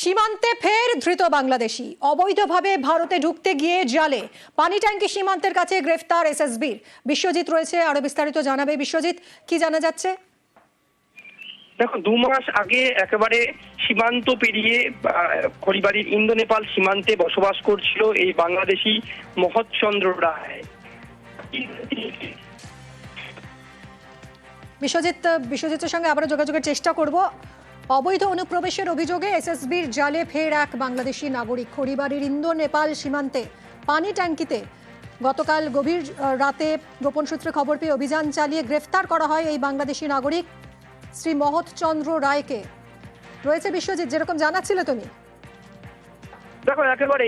সীমান্তে ফের ধৃত বাংলাদেশি। অবৈধভাবে ভারতে ঢুকতে গিয়ে জালে। পানি ট্যাঙ্কি সীমান্তের কাছে গ্রেফতার এসএসবির। বিশ্বজিৎ রয়েছে আরও বিস্তারিত জানাবে বিশ্বজিৎ। কি জানা যাচ্ছে? দেখো দু মাস আগে একেবারে সীমান্ত পেরিয়ে আহ, খড়িবাড়ির ইন্দো নেপাল সীমান্তে বসবাস করছিল এই বাংলাদেশি মহৎচন্দ্র রায়। বিশ্বজিৎ বিশ্বজিতের সঙ্গে আবারও যোগাযোগের চেষ্টা করব। অবৈধ অনুপ্রবেশের অভিযোগে এসএসবির জালে ফের এক বাংলাদেশি নাগরিক। খড়িবাড়ির ইন্দো নেপাল সীমান্তে পানি ট্যাঙ্কিতে গতকাল গভীর রাতে গোপন সূত্রে খবর পেয়ে অভিযান চালিয়ে গ্রেফতার করা হয় এই বাংলাদেশি নাগরিক। শ্রী মহৎচন্দ্র রায়কে। রয়েছে বিশ্বজিৎ, যেরকম জানাচ্ছিলে তুমি। দেখো একেবারে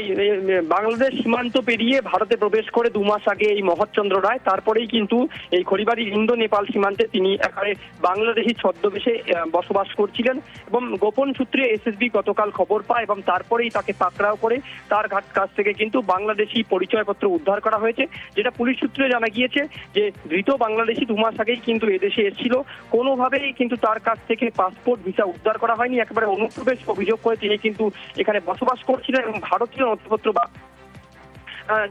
বাংলাদেশ সীমান্ত পেরিয়ে ভারতে প্রবেশ করে দু মাস আগে এই মহৎচন্দ্র রায়, তারপরেই কিন্তু এই খড়িবাড়ির ইন্দো নেপাল সীমান্তে তিনি একেবারে বাংলাদেশি ছদ্মবেশে বসবাস করছিলেন এবং গোপন সূত্রে এসএসবি গতকাল খবর পায় এবং তারপরেই তাকে পাকড়াও করে তার ঘাট, কাছ থেকে কিন্তু বাংলাদেশি পরিচয়পত্র উদ্ধার করা হয়েছে, যেটা পুলিশ সূত্রে জানা গিয়েছে যে ধৃত বাংলাদেশি দু মাস আগেই কিন্তু এদেশে এসেছিল। কোনোভাবেই কিন্তু তার কাছ থেকে পাসপোর্ট, ভিসা উদ্ধার করা হয়নি। একেবারে অনুপ্রবেশ অভিযোগ করে তিনি কিন্তু এখানে বসবাস করছিলেন এবং ভারতীয় নথিপত্র বা আহ,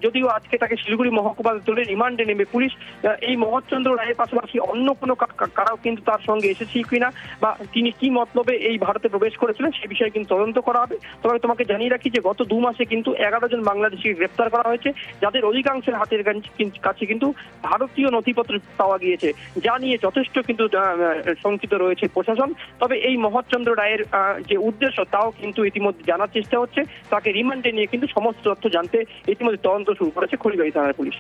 যদিও আজকে তাকে শিলিগুড়ি মহকুমা তুলে রিমান্ডে নেবে পুলিশ এই মহৎচন্দ্র রায়ের পাশাপাশি অন্য কোনো কারাও কিন্তু তার সঙ্গে এসেছে কিনা বা তিনি কি মতলবে এই ভারতে প্রবেশ করেছিলেন সে বিষয়ে কিন্তু তদন্ত করা হবে। তবে তোমাকে জানিয়ে রাখি যে গত দু মাসে কিন্তু এগারো জন বাংলাদেশি গ্রেপ্তার করা হয়েছে, যাদের অধিকাংশের হাতের কাছে কিন্তু ভারতীয় নথিপত্র পাওয়া গিয়েছে, যা নিয়ে যথেষ্ট কিন্তু শঙ্কিত রয়েছে প্রশাসন। তবে এই মহৎচন্দ্র রায়ের যে উদ্দেশ্য, তাও কিন্তু ইতিমধ্যে জানার চেষ্টা হচ্ছে। তাকে রিমান্ডে নিয়ে কিন্তু সমস্ত তথ্য জানতে ইতিমধ্যে তদন্ত শুরু করেছে খড়িবাড়ি থানার পুলিশ।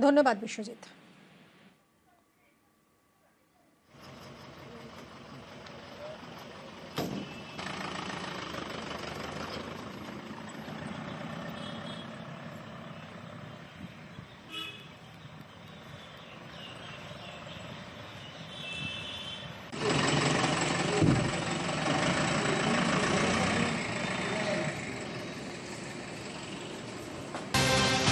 ধন্যবাদ বিশ্বজিৎ।